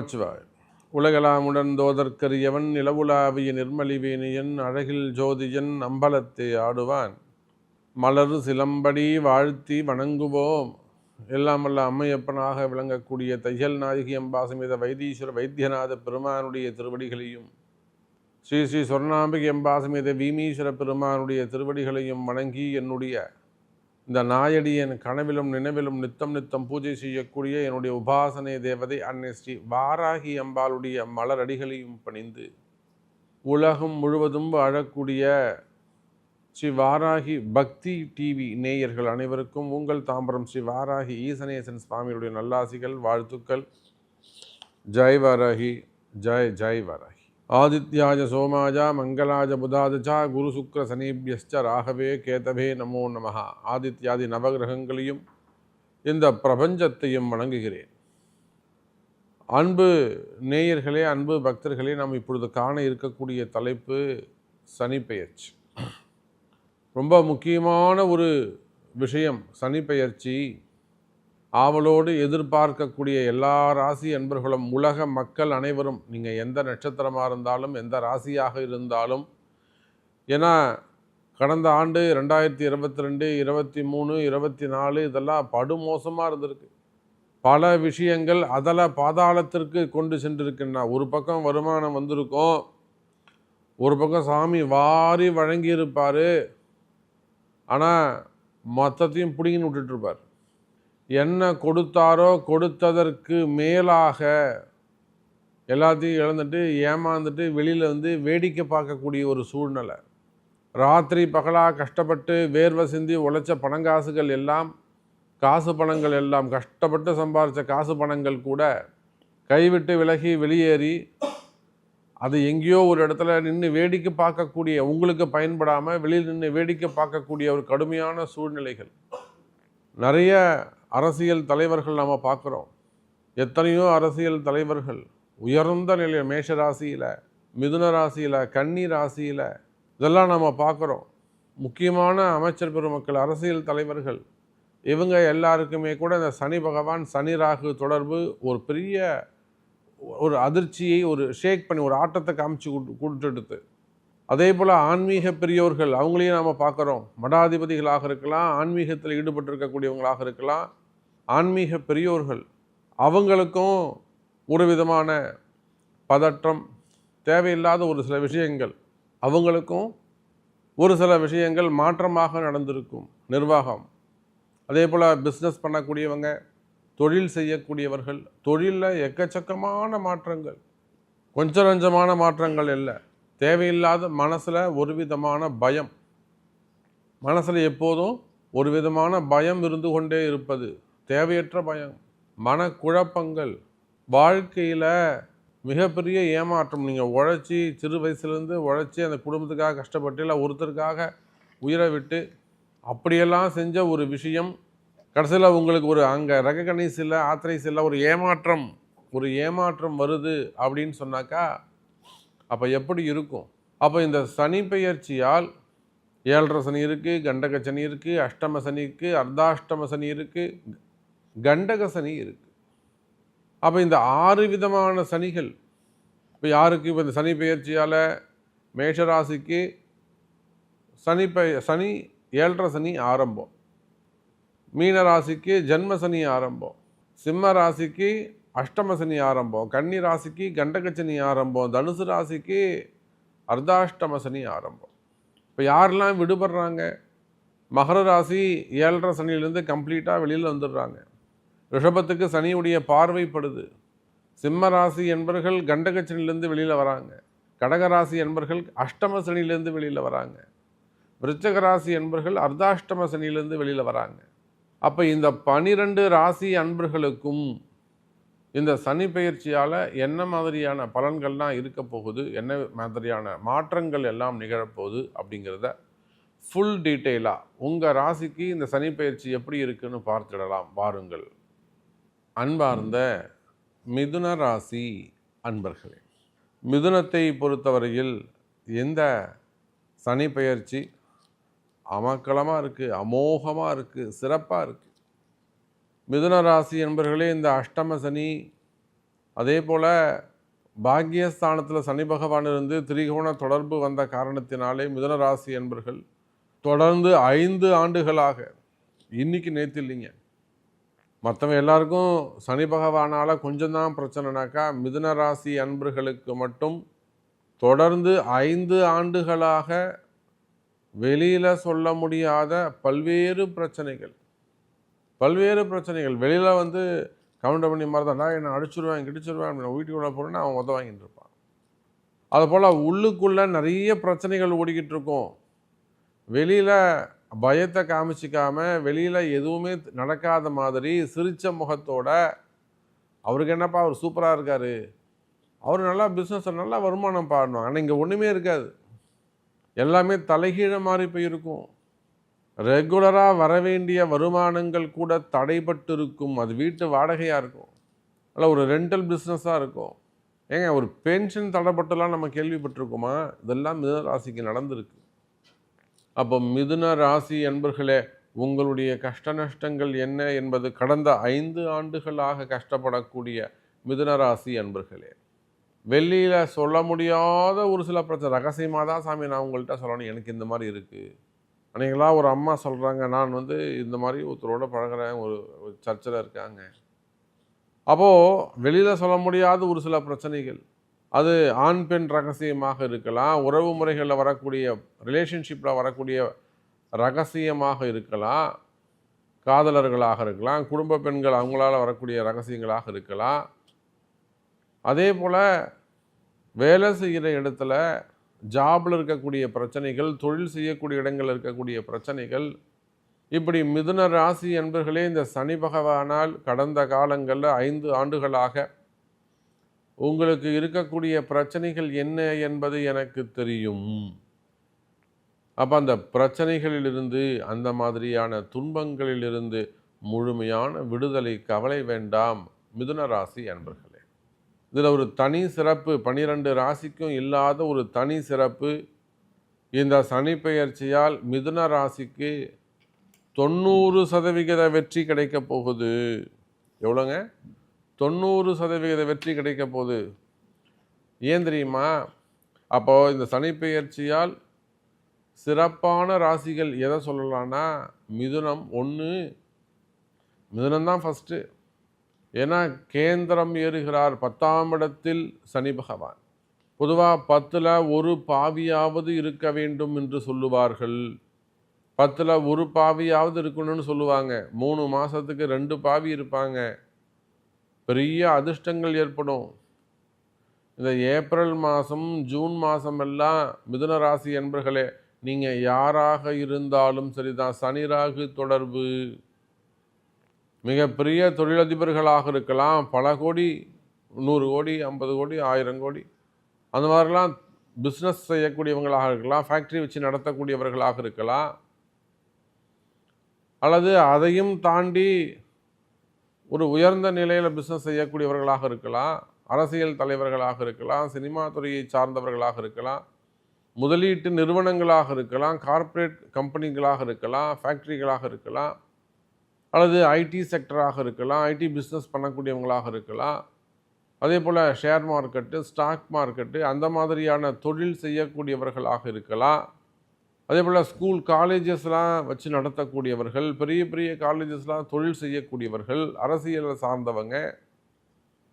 நமச்சிவாய் உலகலாமுடன் தோதற்கரியவன் நிலவுலாவிய நிர்மலிவேணியன் அழகில் ஜோதியன் அம்பலத்தை ஆடுவான். மலர் சிலம்படி வாழ்த்தி வணங்குவோம். எல்லாம் வல்ல அம்மையப்பனாக விளங்கக்கூடிய தையல் நாயகி அம்பாசமேத வைத்தீஸ்வர வைத்தியநாத பெருமானுடைய திருவடிகளையும் ஸ்ரீ ஸ்ரீ சொர்ணாம்பிகை அம்பாசமேத வீமீஸ்வர பெருமானுடைய திருவடிகளையும் வணங்கி என்னுடைய இந்த நாயடி என் கனவிலும் நினைவிலும் நித்தம் நித்தம் பூஜை செய்யக்கூடிய என்னுடைய உபாசனை தேவதை அன்னை ஸ்ரீ வாராகி அம்பாளுடைய மலரடிகளையும் பணிந்து உலகம் முழுவதும் வாழக்கூடிய ஸ்ரீ வாராகி பக்தி டிவி நேயர்கள் அனைவருக்கும் உங்கள் தாம்பரம் ஸ்ரீ வாராகி ஈசனேசன் சுவாமியுடைய நல்லாசிகள் வாழ்த்துக்கள். ஜெய் வாராகி ஜெய் ஜெய் வாராகி. ஆதித்யாஜ சோமாஜா மங்களாஜ புதாதச்சா குரு சுக்ர சனீபியஸ்ச ராகவே கேதவே நமோ நமஹ. ஆதித்யாதி நவகிரகங்களையும் இந்த பிரபஞ்சத்தையும் வணங்குகிறேன். அன்பு நேயர்களே அன்பு பக்தர்களே நாம் இப்பொழுது காண இருக்கக்கூடிய தலைப்பு சனிப்பெயர்ச்சி ரொம்ப முக்கியமான ஒரு விஷயம் சனிப்பெயர்ச்சி ஆவலோடு எதிர்பார்க்கக்கூடிய எல்லா ராசி அன்பர்களும் உலக மக்கள் அனைவரும் நீங்கள் எந்த நட்சத்திரமாக இருந்தாலும் எந்த ராசியாக இருந்தாலும் ஏன்னா கடந்த ஆண்டு ரெண்டாயிரத்தி இருபத்தி ரெண்டு இருபத்தி மூணு இருபத்தி நாலு இதெல்லாம் படுமோசமாக இருந்திருக்கு. பல விஷயங்கள் அதில் பாதாளத்திற்கு கொண்டு சென்றிருக்குன்னா ஒரு பக்கம் வருமானம் வந்திருக்கும் ஒரு பக்கம் சாமி வாரி வழங்கியிருப்பார். ஆனால் மொத்தத்தையும் பிடிங்கின்னு விட்டுட்ருப்பார் என்ன கொடுத்தாரோ கொடுத்ததற்கு மேலாக எல்லாத்தையும் இழந்துட்டு ஏமாந்துட்டு வெளியில் வந்து வேடிக்கை பார்க்கக்கூடிய ஒரு சூழ்நிலை. ராத்திரி பகலாக கஷ்டப்பட்டு வேர்வை சிந்தி உழைச்ச பணங்காசுகள் எல்லாம் காசு பணங்கள் எல்லாம் கஷ்டப்பட்டு சம்பாரித்த காசு பணங்கள் கூட கைவிட்டு விலகி வெளியேறி அது எங்கேயோ ஒரு இடத்துல நின்று வேடிக்கை பார்க்கக்கூடிய உங்களுக்கு பயன்படாமல் வெளியில் நின்று வேடிக்கை பார்க்கக்கூடிய ஒரு கடுமையான சூழ்நிலைகள். நிறைய அரசியல் தலைவர்கள் நாம் பார்க்குறோம். எத்தனையோ அரசியல் தலைவர்கள் உயர்ந்த நிலையில் மேஷ ராசியில் மிதுன ராசியில் கன்னி ராசியில் இதெல்லாம் நம்ம பார்க்குறோம். முக்கியமான அமைச்சர் பெருமக்கள் அரசியல் தலைவர்கள் இவங்க எல்லாருக்குமே கூட இந்த சனி பகவான் சனி ராகு தொடர்பு ஒரு பெரிய ஒரு அதிர்ச்சியை ஒரு ஷேக் பண்ணி ஒரு ஆட்டத்தை காமிச்சு கொடுத்துடுது. அதே போல் ஆன்மீக பெரியோர்கள் அவங்களையும் நாம் பார்க்குறோம். மடாதிபதிகளாக இருக்கலாம் ஆன்மீகத்தில் ஈடுபட்டிருக்கக்கூடியவங்களாக இருக்கலாம். ஆன்மீக பெரியோர்கள் அவங்களுக்கும் ஒரு விதமான பதற்றம் தேவையில்லாத ஒரு சில விஷயங்கள் அவங்களுக்கும் ஒரு சில விஷயங்கள் மாற்றமாக நடந்திருக்கும். நிர்வாகம். அதே போல் பிஸ்னஸ் பண்ணக்கூடியவங்க தொழில் செய்யக்கூடியவர்கள் தொழிலில் எக்கச்சக்கமான மாற்றங்கள். கொஞ்சம் நஞ்சமான மாற்றங்கள் இல்லை. தேவையில்லாத மனசில் ஒரு விதமான பயம். மனசில் எப்போதும் ஒரு விதமான பயம் இருந்து கொண்டே இருப்பது. தேவையற்ற பயம் மனக்குழப்பங்கள் வாழ்க்கையில் மிகப்பெரிய ஏமாற்றம். நீங்கள் உழைச்சி சிறு வயசுலேருந்து உழைச்சி அந்த குடும்பத்துக்காக கஷ்டப்பட்டு இல்லை ஒருத்தருக்காக உயிரை விட்டு அப்படியெல்லாம் செஞ்ச ஒரு விஷயம் கடைசியில் உங்களுக்கு ஒரு அங்கே ரெகனைஸ் இல்லை ஆத்தரைஸ் இல்லை ஒரு ஏமாற்றம் ஒரு ஏமாற்றம் வருது அப்படின்னு சொன்னாக்கா அப்போ எப்படி இருக்கும்? அப்போ இந்த சனி பெயர்ச்சியால் ஏழரை சனி இருக்குது கண்டக சனி இருக்குது அஷ்டம சனி இருக்குது அர்த்தாஷ்டம சனி இருக்குது கண்டக சனி இருக்குது அப்போ இந்த ஆறு விதமான சனிகள் இப்போ யாருக்கு? இப்போ இந்த சனி பெயர்ச்சியால் மேஷராசிக்கு சனி பெய சனி ஏழரை சனி ஆரம்பம். மீன ராசிக்கு ஜென்ம சனி ஆரம்பம். சிம்ம ராசிக்கு அஷ்டம சனி ஆரம்பம். கன்னி ராசிக்கு கண்டக சனி ஆரம்பம். தனுசு ராசிக்கு அர்த்தாஷ்டம சனி ஆரம்பம். இப்போ யாரெல்லாம் விடுபடுறாங்க? மகர ராசி ஏழரை சனியிலேருந்து கம்ப்ளீட்டாக வெளியில் வந்துடுறாங்க. ரிஷபத்துக்கு சனியுடைய பார்வைப்படுது. சிம்ம ராசி என்பர்கள் கண்டகச்சனிலேருந்து வெளியில் வராங்க. கடகராசி என்பர்கள் அஷ்டம சனியிலேருந்து வெளியில் வராங்க. விருச்சக ராசி என்பர்கள் அர்த்தாஷ்டம சனியிலேருந்து வெளியில் வராங்க. அப்போ இந்த பனிரெண்டு ராசி அன்பர்களுக்கும் இந்த சனி பயிற்சியால் என்ன மாதிரியான பலன்கள்லாம் இருக்க போகுது? என்ன மாதிரியான மாற்றங்கள் எல்லாம் நிகழப்போகுது அப்படிங்கிறத ஃபுல் டீட்டெயிலாக உங்கள் ராசிக்கு இந்த சனி பயிற்சி எப்படி இருக்குன்னு பார்த்துடலாம். வாருங்கள். அன்பார்ந்த மிதுன ராசி அன்பர்களே மிதுனத்தை பொறுத்தவரையில் எந்த சனி பெயர்ச்சி அமக்கலமாக இருக்குது அமோகமாக இருக்குது சிறப்பாக இருக்குது மிதுன ராசி என்பர்களே இந்த அஷ்டம சனி அதே போல் பாக்யஸ்தானத்தில் சனி பகவான் இருந்து திரிகோண தொடர்பு வந்த காரணத்தினாலே மிதுன ராசி என்பர்கள் தொடர்ந்து ஐந்து ஆண்டுகளாக இன்னைக்கு நேற்று இல்லைங்க மற்றவங்க எல்லாருக்கும் சனி பகவானால் கொஞ்சம் தான் பிரச்சனைனாக்கா மிதுன ராசி அன்பர்களுக்கு மட்டும் தொடர்ந்து ஐந்து ஆண்டுகளாக வெளியில் சொல்ல முடியாத பல்வேறு பிரச்சனைகள். பல்வேறு பிரச்சனைகள். வெளியில் வந்து கவுண்டர் பண்ணி மாதிரி தான் என்னை அடிச்சிருவேன் கிடிச்சிருவேன் அப்படின்னு வீட்டுக்குள்ளே போகிறேன்னா அவன் உத வாங்கிட்டு இருப்பான். அதுபோல் உள்ளுக்குள்ளே நிறைய பிரச்சனைகள் ஓடிக்கிட்டு இருக்கும். வெளியில் பயத்தை காமிச்சிக்காம வெளியில் எதுவுமே நடக்காத மாதிரி சிரித்த முகத்தோட அவருக்கு என்னப்பா அவர் சூப்பராக இருக்கார். அவர் நல்லா பிஸ்னஸ் நல்லா வருமானம் பாடணும் ஆனால் இங்கே ஒன்றுமே இருக்காது. எல்லாமே தலைகீழ மாறி போயிருக்கும். ரெகுலராக வர வேண்டிய வருமானங்கள் கூட தடைப்பட்டு இருக்கும் அது வீட்டு வாடகையாக இருக்கும். அல்ல ஒரு ரெண்டல் பிஸ்னஸாக இருக்கும். ஏங்க ஒரு பென்ஷன் தடைப்பட்டுலாம் நம்ம கேள்விப்பட்டிருக்கோமா? இதெல்லாம் மிதராசிக்கு நடந்திருக்கு. அப்போ மிதுன ராசி என்பர்களே உங்களுடைய கஷ்ட நஷ்டங்கள் என்ன என்பது கடந்த ஐந்து ஆண்டுகளாக கஷ்டப்படக்கூடிய மிதுன ராசி அன்பர்களே வெளியில் சொல்ல முடியாத ஒரு சில பிரச்சனை ரகசியமாக தான் சாமி நான் உங்கள்கிட்ட சொல்லணும். எனக்கு இந்த மாதிரி இருக்குது அன்றைக்கெல்லாம் ஒரு அம்மா சொல்கிறாங்க நான் வந்து இந்த மாதிரி ஒருத்தரோட பழகுறேன் ஒரு சர்ச்சில் இருக்காங்க. அப்போது வெளியில் சொல்ல முடியாத ஒரு சில பிரச்சனைகள் அது ஆண் பெண் ரகசியமாக இருக்கலாம். உறவு முறைகளில் வரக்கூடிய ரிலேஷன்ஷிப்பில் வரக்கூடிய ரகசியமாக இருக்கலாம். காதலர்களாக இருக்கலாம். குடும்ப பெண்கள் அவங்களால வரக்கூடிய ரகசியங்களாக இருக்கலாம். அதே போல் வேலை செய்கிற இடத்துல ஜாபில் இருக்கக்கூடிய பிரச்சனைகள் தொழில் செய்யக்கூடிய இடங்களில் இருக்கக்கூடிய பிரச்சனைகள் இப்படி மிதுன ராசி என்பர்களே இந்த சனி பகவானால் கடந்த காலங்களில் ஐந்து ஆண்டுகளாக உங்களுக்கு இருக்கக்கூடிய பிரச்சனைகள் என்ன என்பது எனக்கு தெரியும். அப்போ அந்த பிரச்சனைகளிலிருந்து அந்த மாதிரியான துன்பங்களிலிருந்து முழுமையான விடுதலை கவலை வேண்டாம் மிதுன ராசி அன்பர்களே. இதில் ஒரு தனி சிறப்பு பனிரெண்டு ராசிக்கும் இல்லாத ஒரு தனி சிறப்பு. இந்த சனி பெயர்ச்சியால் மிதுன ராசிக்கு தொண்ணூறு சதவிகித வெற்றி கிடைக்கப் போகுது. எவ்வளோங்க? தொண்ணூறு சதவிகித வெற்றி கிடைக்க போகுது. ஏன் தெரியுமா? அப்போது இந்த சனிப்பெயர்ச்சியால் சிறப்பான ராசிகள் எதை சொல்லலான்னா மிதுனம் ஒன்று மிதுனம்தான் ஃபஸ்ட்டு ஏன்னா கேந்திரம் ஏறுகிறார். பத்தாம் இடத்தில் சனி பகவான். பொதுவாக பத்தில் ஒரு பாவியாவது இருக்க வேண்டும் என்று சொல்லுவார்கள். பத்தில் ஒரு பாவியாவது இருக்கணும்னு சொல்லுவாங்க. மூணு மாதத்துக்கு ரெண்டு பாவி இருப்பாங்க. பெரிய அதிர்ஷ்டங்கள் ஏற்படும். இந்த ஏப்ரல் மாதம் ஜூன் மாதம் எல்லாம் மிதுன ராசி என்பர்களே நீங்கள் யாராக இருந்தாலும் சரிதான். சனி ராகு தொடர்பு. மிகப்பெரிய தொழிலதிபர்களாக இருக்கலாம். பல கோடி நூறு கோடி ஐம்பது கோடி ஆயிரம் கோடி. அந்த மாதிரிலாம் பிஸ்னஸ் செய்யக்கூடியவங்களாக இருக்கலாம். ஃபேக்ட்ரி வச்சு நடத்தக்கூடியவர்களாக இருக்கலாம். அல்லது அதையும் தாண்டி ஒரு உயர்ந்த நிலையில் பிஸ்னஸ் செய்யக்கூடியவர்களாக இருக்கலாம் அரசியல் தலைவர்களாக இருக்கலாம் சினிமா துறையை சார்ந்தவர்களாக இருக்கலாம் முதலீட்டு நிறுவனங்களாக இருக்கலாம் கார்ப்பரேட் கம்பெனிகளாக இருக்கலாம் ஃபேக்ட்ரிகளாக இருக்கலாம் அல்லது ஐடி செக்டராக இருக்கலாம் ஐடி பிஸ்னஸ் பண்ணக்கூடியவங்களாக இருக்கலாம். அதே போல் ஷேர் மார்க்கெட்டு ஸ்டாக் மார்க்கெட்டு அந்த மாதிரியான தொழில் செய்யக்கூடியவர்களாக இருக்கலாம். அதே போல் ஸ்கூல் காலேஜஸ்லாம் வச்சு நடத்தக்கூடியவர்கள் பெரிய பெரிய காலேஜஸ்லாம் தொழில் செய்யக்கூடியவர்கள் அரசியலை சார்ந்தவங்க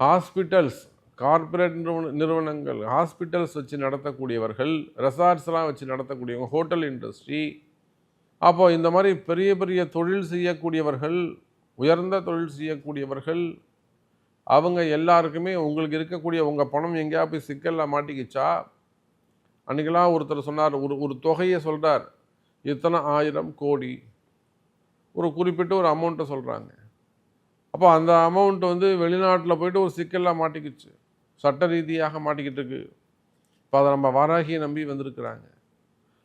ஹாஸ்பிட்டல்ஸ் கார்ப்பரேட் நிறுவன நிறுவனங்கள் ஹாஸ்பிட்டல்ஸ் வச்சு நடத்தக்கூடியவர்கள் ரெசார்ட்ஸ்லாம் வச்சு நடத்தக்கூடியவங்க ஹோட்டல் இண்டஸ்ட்ரி அப்போ இந்த மாதிரி பெரிய பெரிய தொழில் செய்யக்கூடியவர்கள் உயர்ந்த தொழில் செய்யக்கூடியவர்கள் அவங்க எல்லாருக்குமே உங்களுக்கு இருக்கக்கூடிய உங்கள் பணம் எங்கேயா போய் சிக்கலில் மாட்டிக்கிச்சா? அன்றைக்கெல்லாம் ஒருத்தர் சொன்னார் ஒரு ஒரு தொகையை சொல்கிறார் இத்தனை ஆயிரம் கோடி. ஒரு குறிப்பிட்ட ஒரு அமௌண்ட்டை சொல்கிறாங்க அப்போ அந்த அமௌண்ட் வந்து வெளிநாட்டில் போயிட்டு ஒரு சிக்கலில் மாட்டிக்கிச்சு. சட்ட ரீதியாக மாட்டிக்கிட்டு இருக்கு. இப்போ அதை நம்ம வாராகியை நம்பி வந்திருக்கிறாங்க.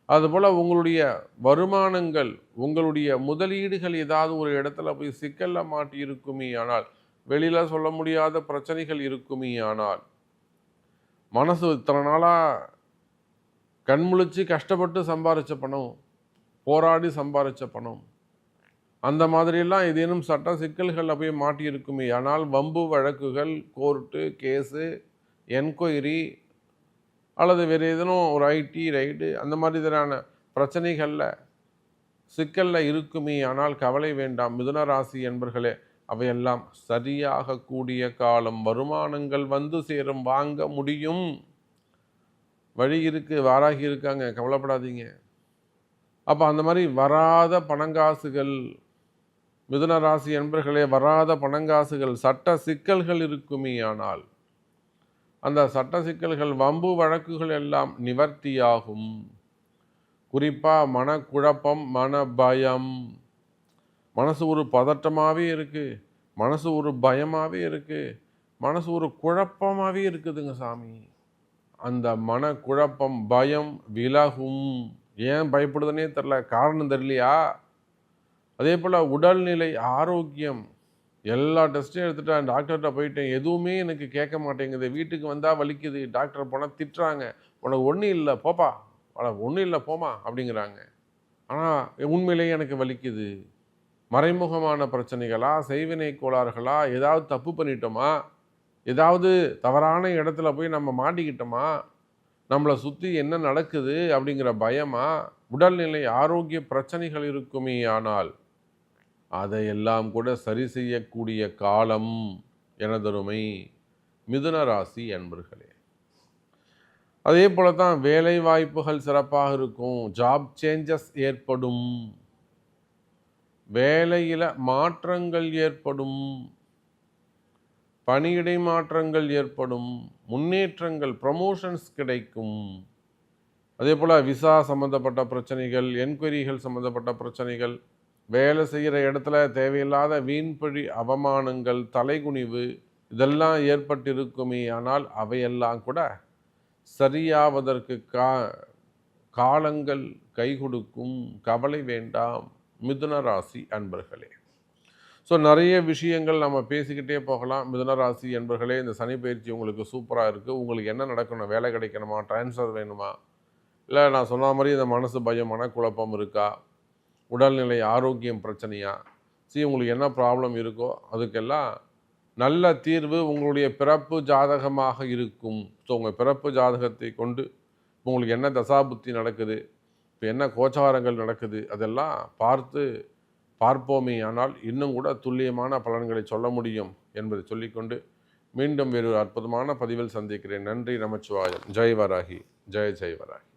அதுபோல் உங்களுடைய வருமானங்கள் உங்களுடைய முதலீடுகள் ஏதாவது ஒரு இடத்துல போய் சிக்கலில் மாட்டி இருக்குமே ஆனால் வெளியில் சொல்ல முடியாத பிரச்சனைகள் இருக்குமே ஆனால் மனசு இத்தனை நாளாக கண்முழிச்சு கஷ்டப்பட்டு சம்பாரித்த பணம் போராடி சம்பாரித்த பணம். அந்த மாதிரியெல்லாம் ஏதேனும் சட்ட சிக்கல்களில் போய் மாட்டியிருக்குமே. ஆனால் வம்பு வழக்குகள் கோர்ட்டு கேஸு என்கொயரி அல்லது வேறு ஏதேனும் ஒரு ஐடி ரைடு அந்த மாதிரி மாதிரியான பிரச்சனைகளில் சிக்கலில் இருக்குமே. ஆனால் கவலை வேண்டாம். மிதுன ராசி என்பர்களே அவையெல்லாம் சரியாக கூடிய காலம். வருமானங்கள் வந்து சேரும். வாங்க முடியும். வழி இருக்குது வாராகி இருக்காங்க கவலைப்படாதீங்க. அப்போ அந்த மாதிரி வராத பணங்காசுகள் மிதுன ராசி என்பர்களே வராத பணங்காசுகள் சட்ட சிக்கல்கள் இருக்குமே ஆனால் அந்த சட்ட சிக்கல்கள் வம்பு வழக்குகள் எல்லாம் நிவர்த்தியாகும். குறிப்பாக மனக்குழப்பம் மன பயம் மனசு ஒரு பதட்டமாகவே இருக்குது மனசு ஒரு பயமாகவே இருக்குது மனசு ஒரு குழப்பமாகவே இருக்குதுங்க சாமி. அந்த மனக்குழப்பம் பயம் விலகும். ஏன் பயப்படுதுனே தெரில காரணம் தெரியலையா? அதே போல் உடல்நிலை ஆரோக்கியம். எல்லா டெஸ்ட்டையும் எடுத்துட்டேன். டாக்டர்கிட்ட போயிட்டேன். எதுவுமே எனக்கு கேட்க மாட்டேங்குது. வீட்டுக்கு வந்தால் வலிக்குது. டாக்டர் போனால் திட்டுறாங்க. உனக்கு ஒன்றும் இல்லை. போப்பா. உனக்கு ஒன்றும் இல்லை. போமா அப்படிங்கிறாங்க. ஆனால் உண்மையிலேயே எனக்கு வலிக்குது. மறைமுகமான பிரச்சனைகளா? செய்வினை கோளாறுகளா? ஏதாவது தப்பு பண்ணிட்டோமா? ஏதாவது தவறான இடத்துல போய் நம்ம மாட்டிக்கிட்டோமா? நம்மளை சுற்றி என்ன நடக்குது அப்படிங்கிற பயமா? உடல்நிலை ஆரோக்கிய பிரச்சனைகள் இருக்குமே ஆனால் அதையெல்லாம் கூட சரி செய்யக்கூடிய காலம் எனதருமை மிதுன ராசி அன்பர்களே. அதே போல தான் வேலை வாய்ப்புகள் சிறப்பாக இருக்கும். ஜாப் சேஞ்சஸ் ஏற்படும். வேலையில் மாற்றங்கள் ஏற்படும். பணியிடை மாற்றங்கள் ஏற்படும் முன்னேற்றங்கள் ப்ரமோஷன்ஸ் கிடைக்கும். அதே போல் விசா சம்மந்தப்பட்ட பிரச்சனைகள் என்கொயரிகள் சம்மந்தப்பட்ட பிரச்சனைகள் வேலை செய்கிற இடத்துல தேவையில்லாத வீண்பழி அவமானங்கள் தலைகுனிவு இதெல்லாம் ஏற்பட்டிருக்குமே ஆனால் அவையெல்லாம் கூட சரியாவதற்கு கா காலங்கள் கை கொடுக்கும். கவலை வேண்டாம். மிதுன ராசி அன்பர்களே. ஸோ நிறைய விஷயங்கள் நம்ம பேசிக்கிட்டே போகலாம். மிதுனராசி என்பர்களே இந்த சனி பயிற்சி உங்களுக்கு சூப்பராக இருக்குது உங்களுக்கு என்ன நடக்கணும்? வேலை கிடைக்கணுமா? ட்ரான்ஸ்ஃபர் வேணுமா? இல்லை நான் சொன்ன மாதிரி இந்த மனசு பயம் மனக்குழப்பம் இருக்கா? உடல்நிலை ஆரோக்கியம் பிரச்சனையா? சரி உங்களுக்கு என்ன ப்ராப்ளம் இருக்கோ அதுக்கெல்லாம் நல்ல தீர்வு உங்களுடைய பிறப்பு ஜாதகமாக இருக்கும். ஸோ உங்கள் பிறப்பு ஜாதகத்தை கொண்டு உங்களுக்கு என்ன தசாபுத்தி நடக்குது? இப்போ என்ன கோச்சாரங்கள் நடக்குது? அதெல்லாம் பார்த்து பார்ப்போமே ஆனால் இன்னும் கூட துல்லியமான பலன்களை சொல்ல முடியும் என்பதை சொல்லிக்கொண்டு மீண்டும் வேறு அற்புதமான பதிவில் சந்திக்கிறேன். நன்றி நமச்சிவாயம். ஜெய் வராகி ஜெய ஜெய் வராகி